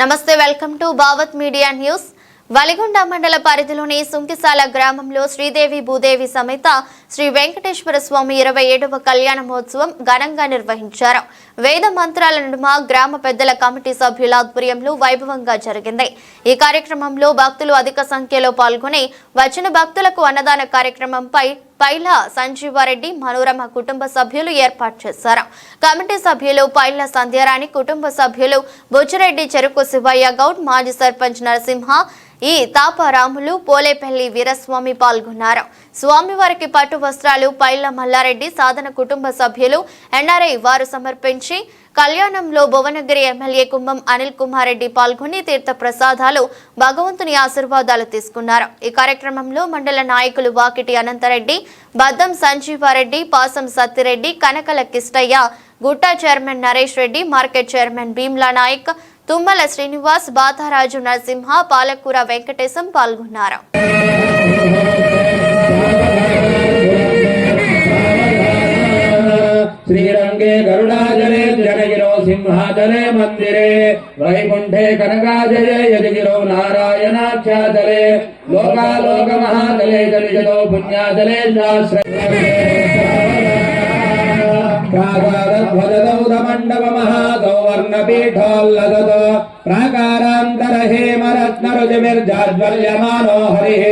నమస్తే welcome to Bhavat media news. Valigonda మండల పరిధిలోని సుంకిసాల గ్రామంలో శ్రీదేవి భూదేవి సమేత శ్రీ వెంకటేశ్వర స్వామి ఇరవై ఏడవ కళ్యాణ మహోత్సవం ఘనంగా నిర్వహించారు. వేద మంత్రాల నడుమ గ్రామ పెద్దల కమిటీ సభ్యుల ఆధ్వర్యంలో వైభవంగా జరిగింది. ఈ కార్యక్రమంలో భక్తులు అధిక సంఖ్యలో పాల్గొని వచ్చిన భక్తులకు అన్నదాన కార్యక్రమంపై పైల సంజీవారెడ్డి మనోరమ కుటుంబ సభ్యులు ఏర్పాటు చేశారు. కమిటీ సభ్యులు పైల సంధ్యారాణి కుటుంబ సభ్యులు బుచ్చిరెడ్డి చెరుకు శివయ్య గౌడ్ మాజీ సర్పంచ్ నరసింహ ఈ తాపరాములు పోలేపల్లి వీరస్వామి పాల్గొన్నారు. స్వామివారికి పట్టు వస్త్రాలు పైల మల్లారెడ్డి సాధన కుటుంబ సభ్యులు ఎన్ఆర్ఐ వారు సమర్పించి కళ్యాణంలో భువనగిరి ఎమ్మెల్యే కుంభం అనిల్ కుమార్ రెడ్డి పాల్గొని తీర్థ ప్రసాదాలు భగవంతుని ఆశీర్వాదాలు తీసుకున్నారు. ఈ కార్యక్రమంలో మండల నాయకులు Vakiti Anantha Reddy Baddam Sanjeeva Reddy Pasam Satti Reddy Kanakala Kistaiah Gutta chairman Naresh Reddy market chairman Bheemla Naik Tummala Srinivas Batharaju Narasimha Palakura Venkatesham పాల్గొన్నారు. श्रीरङ्गे गरुडाचले जनगिरो सिंहाचले मन्दिरे, वैकुण्ठे कनकाचले यदिगिरो नारायणाख्याचले लोकालोकमहाचले जलिजतो पुण्याचले प्रागारध्वजदौधमण्डपमहागौवर्णपीठोल्लदतो प्राकारान्तरहेमरत्नरुचिभिर्जाज्वल्यमानो हरिः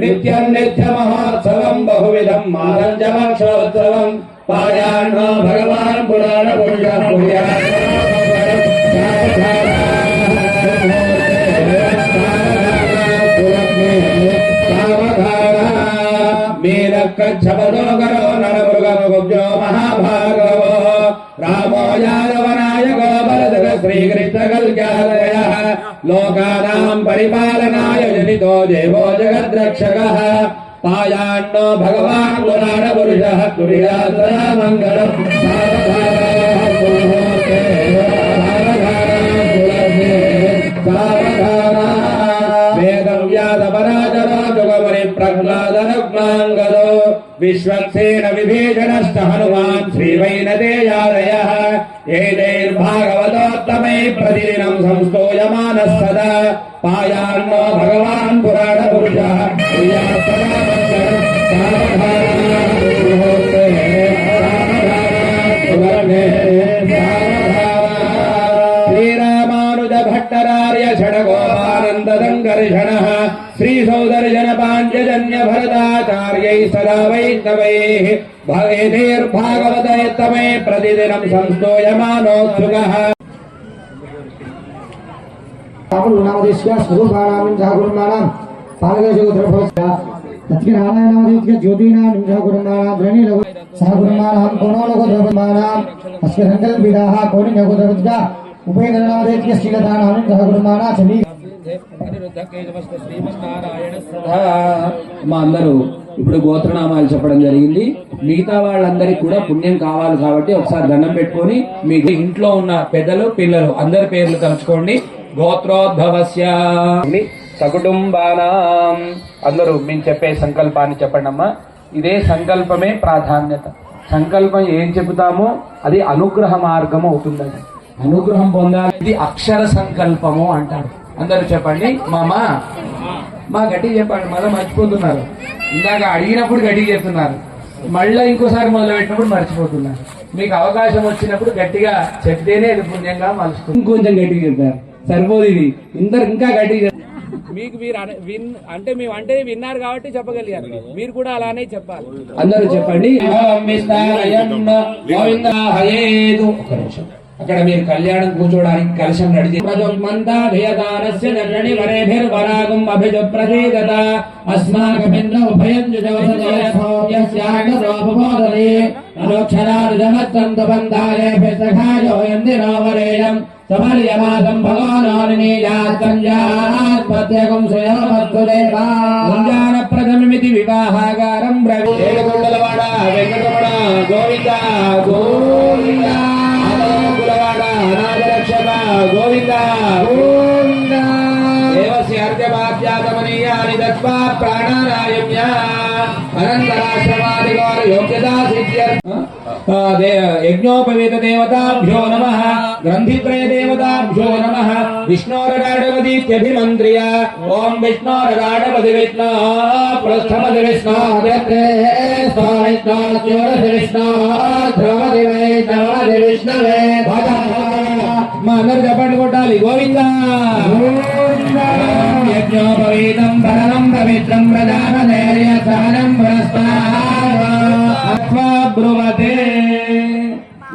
नित्यम् नित्यमहोत्सवम् बहुविधम् मादञ्चमक्षोत्सवम् पायान्नो भगवान् पुराणपुरुषः मेलकच्छपदो करो नरमृगमुग्जो महाभागवो रामो यादवनायको भरतः श्रीकृष्णकल्क्यादयः लोकानाम् परिपालनाय जनितो देवो जगद्रक्षकः మాయాన్నో భగవాన్ పురాణ పురుష కురియాసన మంగళం ప్రహ్లాదరుగ్మాంగదో విశ్వక్సేన విభీషణశ్చ హనుమాన్ శ్రీవైనదేయాదయ ఏదైర్భాగవతోత్తమై ప్రతిదినం సంస్థ శ్రయమాన సదా పాయాన్నో భగవాన్ పురాణ పురుష ప్రియా సదా శ్రీరామానుజ భట్టరార్య షడగోపానందసంకర్షణ శ్రీ సౌదర్జన పాంచజన్య భరతాచార్యై సదా వైష్ణవై భవేధీర్భాగవతయత్తమే ప్రతిదినం సంస్తోయమానోత్సుకः प्रतिदिनम् संस्तूयमानोत्सुकः నామదేశ్య స్వరూపాణం సహకుటుంబానాం పాలకేశోద్రభవస్య లక్ష్మీనారాయణామదేశ్య జ్యోతినాం సహకుటుంబానాం ధ్వనిలగు సహకుటుంబానాం కోణోలగు ద్రవమానాం అస్య సంకల్పితాః కోణిన్యగు ద్రవజ్జ ఉపేంద్రనామదేశ్య శ్రీలతానాం సహకుటుంబానా చండీ మా అందరూ ఇప్పుడు గోత్రనామాలు చెప్పడం జరిగింది మిగతా వాళ్ళందరికీ కూడా పుణ్యం కావాలి కాబట్టి ఒకసారి దండం పెట్టుకొని మీ ఇంట్లో ఉన్న పెద్దలు పిల్లలు అందరి పేర్లు తలుచుకోండి గోత్రోద్భవస్య. సకుటుంబానాం అందరూ మేము చెప్పే సంకల్పాన్ని చెప్పండి అమ్మా ఇదే సంకల్పమే ప్రాధాన్యత. సంకల్పం ఏం చెబుతామో అది అనుగ్రహ మార్గం అవుతుందండి. అనుగ్రహం పొందాలి ఇది అక్షర సంకల్పము అంటారు. అందరూ చెప్పండి మామా మా గట్టి చెప్పండి మళ్ళీ మర్చిపోతున్నారు. ఇందాక అడిగినప్పుడు గట్టి చెప్తున్నారు. మళ్ళీ ఇంకోసారి మొదలు పెట్టినప్పుడు మర్చిపోతున్నారు. మీకు అవకాశం వచ్చినప్పుడు గట్టిగా చెప్తేనే అది పుణ్యంగా మలుస్తుంది. ఇంకొంచెం గట్టిగా చెప్పారు. సరిపోదు ఇది ఇందరు ఇంకా గట్టిగా మీకు మీరు విన్ అంటే మేము అంటే విన్నారు కాబట్టి చెప్పగలిగారు. మీరు కూడా అలానే చెప్పాలి. అందరూ చెప్పండి. అక్కడ మీరు కళ్యాణం కూర్చోడానికి కలశం నడిచి ప్రజోన్మంతాభియదానస్య జనని వరేభిర్వరాగం అభిజ ప్రసీదత అస్మాకమింద్ర ఉభయం సమర్యమాసం వివాహాగారం ప్రాణారాయమ్య అనంతరాశ్రమాదిగౌర యోగ్యతా యజ్ఞోపవేత దేవతాభ్యో నమ గ్రంథిత్రయ దేవతాభ్యో నమ. విష్ణోరగాఢవదీత్యభిమంత్రియ ఓం విష్ణోరగాఢవది విష్ణు ప్రస్థమది విష్ణు మా అందరు చెప్పండి కొట్టాలి. గోవిందా. యజ్ఞోపవీతం బలం పవిత్రం ప్రధాన ప్రజాపదేర్య సహనం బ్రువతే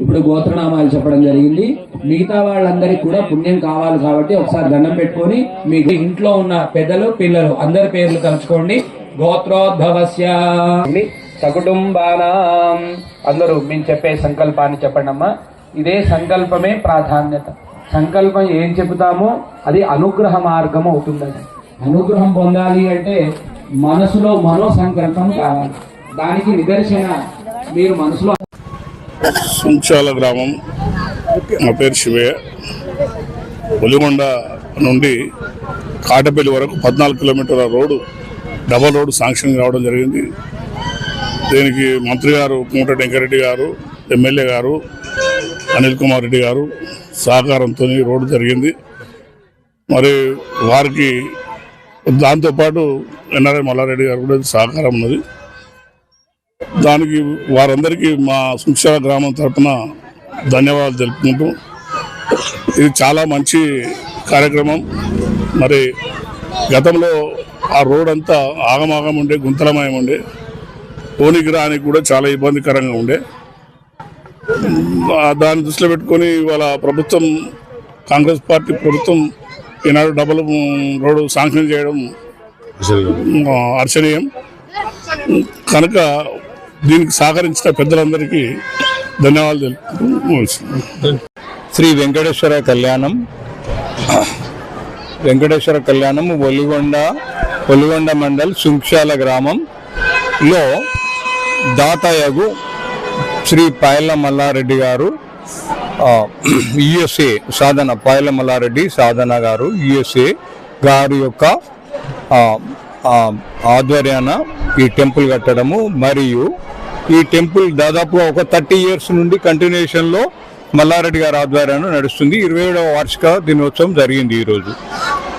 ఇప్పుడు గోత్రనామాలు చెప్పడం జరిగింది. మిగతా వాళ్ళందరికీ కూడా పుణ్యం కావాలి కాబట్టి ఒకసారి దండం పెట్టుకొని మీ ఇంట్లో ఉన్న పెద్దలు పిల్లలు అందరి పేర్లు తలుచుకోండి. గోత్రోద్భవస్య. సకుటుంబానాం. అందరూ మేము చెప్పే సంకల్పాన్ని చెప్పండి అమ్మా. ఇదే సంకల్పమే ప్రాధాన్యత. సంకల్పం ఏం చెబుతామో అది అనుగ్రహ మార్గం అవుతుందండి. అనుగ్రహం పొందాలి అంటే మనసులో మనో సంకల్పం కావాలి. దానికి నిదర్శన మీరు మనసులో సుంచాల గ్రామం. నా పేరు శివయ్య. ఒలిగొండ నుండి కాటపల్లి వరకు పద్నాలుగు కిలోమీటర్ల రోడ్డు డబల్ రోడ్డు శాంక్షన్ కావడం జరిగింది. దీనికి మంత్రి గారు కుమట వెంకరెడ్డి గారు ఎమ్మెల్యే గారు అనిల్ కుమార్ రెడ్డి గారు సహకారంతో రోడ్డు జరిగింది. మరి వారికి దాంతోపాటు ఎన్ఆర్ఐ మల్లారెడ్డి గారు కూడా సహకారం ఉన్నది. దానికి వారందరికీ మా సుక్షాల గ్రామం తరపున ధన్యవాదాలు తెలుపుకుంటూ ఇది చాలా మంచి కార్యక్రమం. మరి గతంలో ఆ రోడ్ అంతా ఆగమాగం ఉండే గుంతలమయం ఉండే పోనీకి రానికి కూడా చాలా ఇబ్బందికరంగా ఉండే. దాన్ని దృష్టిలో పెట్టుకొని ఇవాళ ప్రభుత్వం కాంగ్రెస్ పార్టీ ప్రభుత్వం ఈనాడు డబుల్ రోడ్డు శాంక్షన్ చేయడం హర్షణీయం కనుక దీనికి సహకరించిన పెద్దలందరికీ ధన్యవాదాలు శ్రీ వెంకటేశ్వర కళ్యాణం. వెంకటేశ్వర కళ్యాణం ఒలిగొండ ఒలిగొండ మండల్ సుంక్షాల గ్రామంలో దాతయగు శ్రీ పాయల మల్లారెడ్డి గారు యుఎస్ఏ సాధన పాయల మల్లారెడ్డి సాధన గారు యుఎస్ఏ గారి యొక్క ఆధ్వర్యాన ఈ టెంపుల్ కట్టడము మరియు ఈ టెంపుల్ దాదాపుగా ఒక థర్టీ ఇయర్స్ నుండి కంటిన్యూషన్లో మల్లారెడ్డి గారి ఆధ్వర్యాన నడుస్తుంది. ఇరవై ఏడవ వార్షిక దినోత్సవం జరిగింది ఈరోజు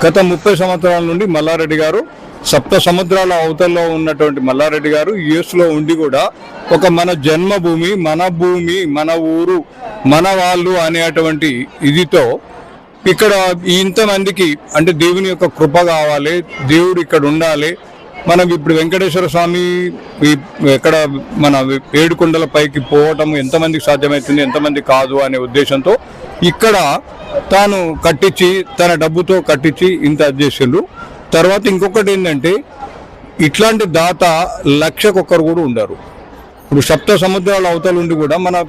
గత ముప్పై సంవత్సరాల నుండి మల్లారెడ్డి గారు సప్త సముద్రాల అవతల్లో ఉన్నటువంటి మల్లారెడ్డి గారు యుఎస్లో ఉండి కూడా ఒక మన జన్మభూమి మన భూమి మన ఊరు మన వాళ్ళు అనేటువంటి ఇదితో ఇక్కడ ఇంతమందికి అంటే దేవుని యొక్క కృప కావాలి దేవుడు ఇక్కడ ఉండాలి. మనం ఇప్పుడు వెంకటేశ్వర స్వామి ఎక్కడ మన ఏడుకొండల పైకి పోవటం ఎంతమందికి సాధ్యమవుతుంది ఎంతమంది కాదు అనే ఉద్దేశంతో ఇక్కడ తాను కట్టించి తన డబ్బుతో కట్టించి ఇంత చేసిండ్రు తర్వాత ఇంకొకటి ఏంటంటే ఇట్లాంటి దాత లక్షకొక్కరు కూడా ఉండరు. ఇప్పుడు సప్త సముద్రాల అవతల ఉండి కూడా మన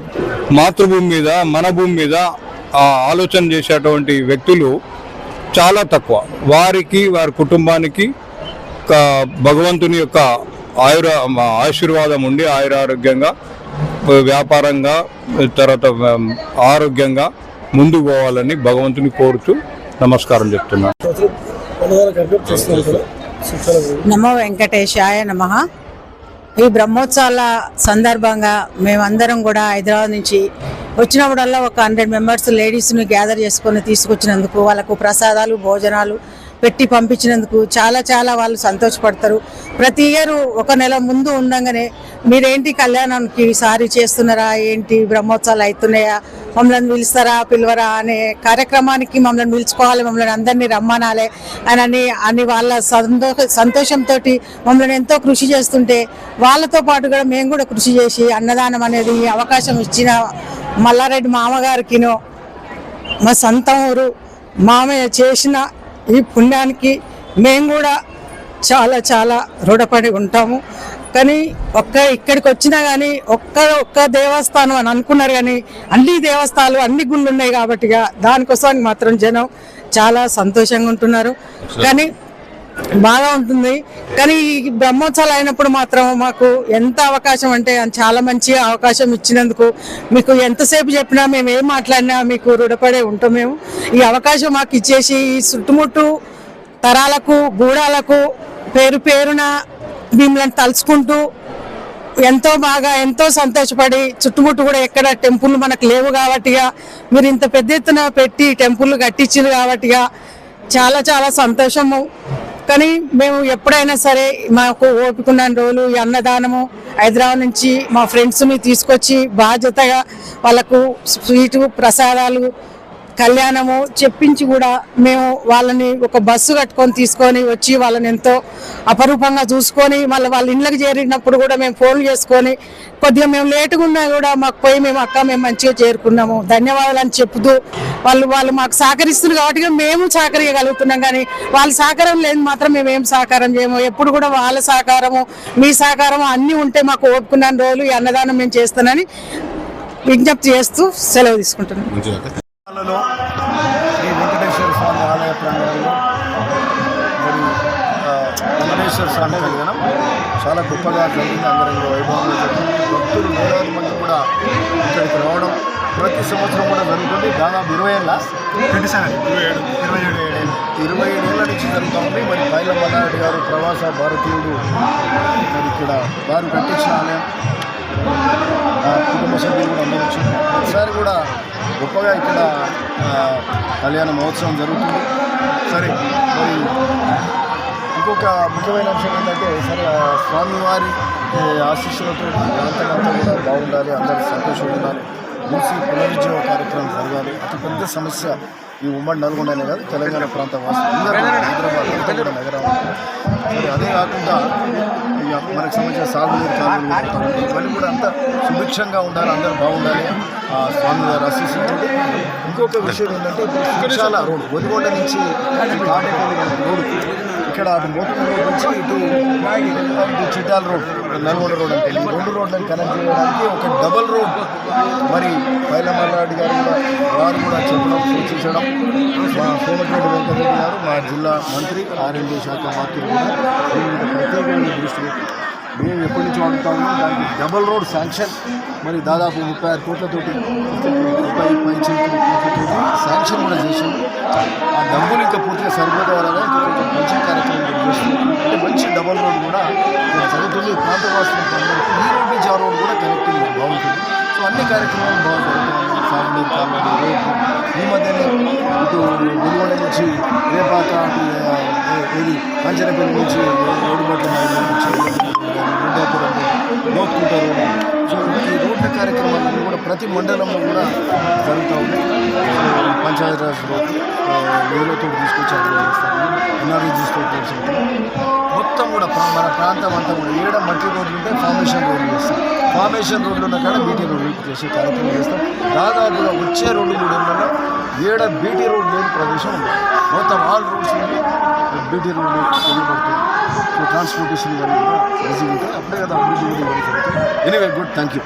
మాతృభూమి మీద మన భూమి మీద ఆలోచన చేసేటువంటి వ్యక్తులు చాలా తక్కువ. వారికి వారి కుటుంబానికి ఒక భగవంతుని యొక్క ఆయుర ఆశీర్వాదం ఉండి ఆయురారోగ్యంగా వ్యాపారంగా తర్వాత ఆరోగ్యంగా ముందుకు పోవాలని భగవంతుని కోరుతూ నమస్కారం చెప్తున్నాను నమో వెంకటేశాయ నమ. ఈ బ్రహ్మోత్సవాల సందర్భంగా మేమందరం కూడా హైదరాబాద్ నుంచి వచ్చినప్పుడల్లా ఒక హండ్రెడ్ మెంబర్స్ లేడీస్ని గ్యాదర్ చేసుకొని తీసుకొచ్చినందుకు వాళ్ళకు ప్రసాదాలు భోజనాలు పెట్టి పంపించినందుకు చాలా చాలా వాళ్ళు సంతోషపడతారు. ప్రతి ఇయర్ ఒక నెల ముందు ఉండగానే మీరేంటి కళ్యాణానికి ఈసారి చేస్తున్నారా? ఏంటి బ్రహ్మోత్సవాలు అవుతున్నాయా? మమ్మల్ని పిలుస్తారా పిలవరా అనే కార్యక్రమానికి మమ్మల్ని పిలుచుకోవాలి మమ్మల్ని అందరినీ రమ్మనాలి అని అని వాళ్ళ సంతోష సంతోషంతో మమ్మల్ని ఎంతో కృషి చేస్తుంటే వాళ్ళతో పాటు కూడా మేము కూడా కృషి చేసి అన్నదానం అనేది అవకాశం ఇచ్చిన మల్లారెడ్డి మామగారికినో మా సొంత ఊరు మామయ్య చేసిన ఈ పుణ్యానికి మేము కూడా చాలా చాలా రుణపడి ఉంటాము. కానీ ఒక్క ఇక్కడికి వచ్చినా కానీ ఒక్క ఒక్క దేవస్థానం అని అనుకున్నారు కానీ అన్ని దేవస్థానాలు అన్ని గుళ్ళు ఉన్నాయి కాబట్టి దానికోసానికి మాత్రం జనం చాలా సంతోషంగా ఉంటున్నారు. కానీ బాగా ఉంటుంది. కానీ ఈ బ్రహ్మోత్సవాలు అయినప్పుడు మాత్రం మాకు ఎంత అవకాశం అంటే చాలా మంచి అవకాశం ఇచ్చినందుకు మీకు ఎంతసేపు చెప్పినా మేము ఏం మాట్లాడినా మీకు రుణపడే ఉంటాం మేము. ఈ అవకాశం మాకు ఇచ్చేసి ఈ చుట్టుముట్టు తరాలకు గూడాలకు పేరు పేరున మిమ్మల్ని తలుచుకుంటూ ఎంతో బాగా ఎంతో సంతోషపడి చుట్టుముట్టు కూడా ఎక్కడ టెంపుల్ మనకు లేవు కాబట్టిగా మీరు ఇంత పెద్ద ఎత్తున పెట్టి టెంపుల్ కట్టించారు కాబట్టిగా చాలా చాలా సంతోషము. కానీ మేము ఎప్పుడైనా సరే మాకు ఓపికన్న రోజులు ఈ అన్నదానము హైదరాబాద్ నుంచి మా ఫ్రెండ్స్ని తీసుకొచ్చి బాధ్యతగా వాళ్ళకు స్వీటు ప్రసాదాలు కళ్యాణము చెప్పించి కూడా మేము వాళ్ళని ఒక బస్సు కట్టుకొని తీసుకొని వచ్చి వాళ్ళని ఎంతో అపరూపంగా చూసుకొని మళ్ళీ వాళ్ళ ఇండ్లకు చేరినప్పుడు కూడా మేము ఫోన్లు చేసుకొని కొద్దిగా మేము లేటుగా ఉన్నా కూడా మాకు పోయి మేము అక్క మేము మంచిగా చేరుకున్నాము. ధన్యవాదాలు అని చెప్తూ వాళ్ళు వాళ్ళు మాకు సహకరిస్తున్నారు కాబట్టి మేము సహకరించగలుగుతున్నాం కానీ వాళ్ళ సహకారం లేదు మాత్రం మేము ఏం సహకారం చేయము. ఎప్పుడు కూడా వాళ్ళ సహకారము మీ సహకారము అన్నీ ఉంటే మాకు ఓపుకున్న రోజులు ఈ అన్నదానం మేము చేస్తానని విజ్ఞప్తి చేస్తూ సెలవు తీసుకుంటున్నాం. శ్రీ వెంకటేశ్వర స్వామి ఆలయ ప్రాంగణంలో వెంకటేశ్వర స్వామి కళ్యాణం చాలా గొప్పగా జరిగింది. అంగరంగ వైభవంగా జరిగింది. భక్తులు వేలాది మంది కూడా ఇక్కడికి రావడం ప్రతి సంవత్సరం కూడా జరుగుతుంది. దాదాపు ఇరవై ఏళ్ళ? ట్వంటీ సెవెన్ ఇరవై ఏడు ఇరవై ఏడు ఏడేళ్ళు ఇరవై ఏడేళ్ళ నుంచి జరుగుతూ ఉంది. మరి పైల మల్లారెడ్డి గారు ప్రవాస భారతీయుడు మరి ఇక్కడ వారు కట్టించిన ఆలయం. కుటుంబ సభ్యులు కూడా అందరూ వచ్చి ఒకసారి కూడా గొప్పగా ఇక్కడ కళ్యాణ మహోత్సవం జరుగుతుంది. సరే మరి ఇంకొక ముఖ్యమైన అంశం ఏంటంటే సరే స్వామివారి ఏ, ఆశీస్సులతో ప్రాంతమంతా కూడా బాగుండాలి అందరూ సంతోషంగా ఉండాలి. మూసి పునరుజ్జీవ కార్యక్రమం జరగాలి. అతి పెద్ద సమస్య ఈ ఉమ్మడి నల్గొండనే కాదు తెలంగాణ ప్రాంత వాసులు హైదరాబాద్ అంతా నగరం మరి అదే కాకుండా మనకు సంబంధించిన సాగునీరు కాలువలు కూడా ఇవన్నీ కూడా అంతా సుభిక్షంగా ఉండాలి అందరూ బాగుండాలి ఆ స్వామివారి ఆశీస్సులతో ఇంకొక విషయం ఏంటంటే చాలా రోడ్డు రోడ్ నుంచి కాటేపల్లి ఇక్కడ అటు మోతుకూరు రోడ్ నుంచి ఇటు ఇటు చిట్టాల రోడ్ నల్గొండ రోడ్ అంటే ఈ రెండు రోడ్లను కనెక్ట్ చేయడానికి ఒక డబల్ రోడ్ మరి పైలమల్లారెడ్డి గారు కూడా వారు కూడా చెప్పడం సూచించడం. మా సోమటిరెడ్డి వెంకటరెడ్డి గారు మా జిల్లా మంత్రి ఆర్ఎండి శాఖ మంత్రి కూడా దీని మీద ప్రత్యేకమైన దృష్టి పెట్టి మేము ఎప్పటి నుంచి వాడుతాము దానికి డబల్ రోడ్ శాంక్షన్. మరి దాదాపు ముప్పై ఆరు కోట్లతోటి ముప్పై పై కోట్లతోటి శాంక్షన్ కూడా చేసింది ఆ డబ్బులు ఇంకా పూర్తిగా సరిపోతే వల్ల మంచి కార్యక్రమం చేస్తుంది అంటే మంచి డబల్ రోడ్ కూడా జరుగుతుంది. ప్రాంతవాసులకు అందరికీ ఈ రోడ్ నుంచి ఆ రోడ్ కూడా కనెక్టింగ్ బాగుంటుంది. సో అన్ని కార్యక్రమాలు బాగుంటాయి. ఫ్యామిలీ కాబట్టి రేపు ఈ మధ్యనే ఇటు వెలుగొండ నుంచి రేపాక ఏది? కంచనపల్లి నుంచి రోడ్డుబట్ల మైదానం నుంచి వృద్ధాపురం లోక్కుంట రోడ్డు సో ఈ రోడ్ల కార్యక్రమాలు కూడా ప్రతి మండలంలో కూడా జరుగుతూ ఉన్నాయి. పంచాయతీరాజ్ ఈ తీసుకొచ్చారు రోడ్ తీసుకొచ్చి చేస్తారు మొత్తం కూడా మన ప్రాంతం అంతా కూడా ఏడ మట్టి రోడ్లు ఉంటే ఫార్మేషన్ రోడ్లు చేస్తాం. ఫార్మేషన్ రోడ్లు ఉన్న కాడ బీటీ రోడ్లు చేసే కార్యక్రమం చేస్తాం. దాదాపుగా వచ్చే రెండు మూడు ఏడ బీటీ రోడ్ లేని ప్రదేశం ఉంది. మొత్తం ఆల్ రోడ్స్ బీటీ రోడ్లు వెళ్ళబడుతుంది సో ట్రాన్స్పోర్టేషన్ కానీ కూడా ఈజీగా ఉంటుంది అప్పుడే కదా అభివృద్ధి కూడా జరుగుతుంది ఎనీవే గుడ్ థ్యాంక్ యూ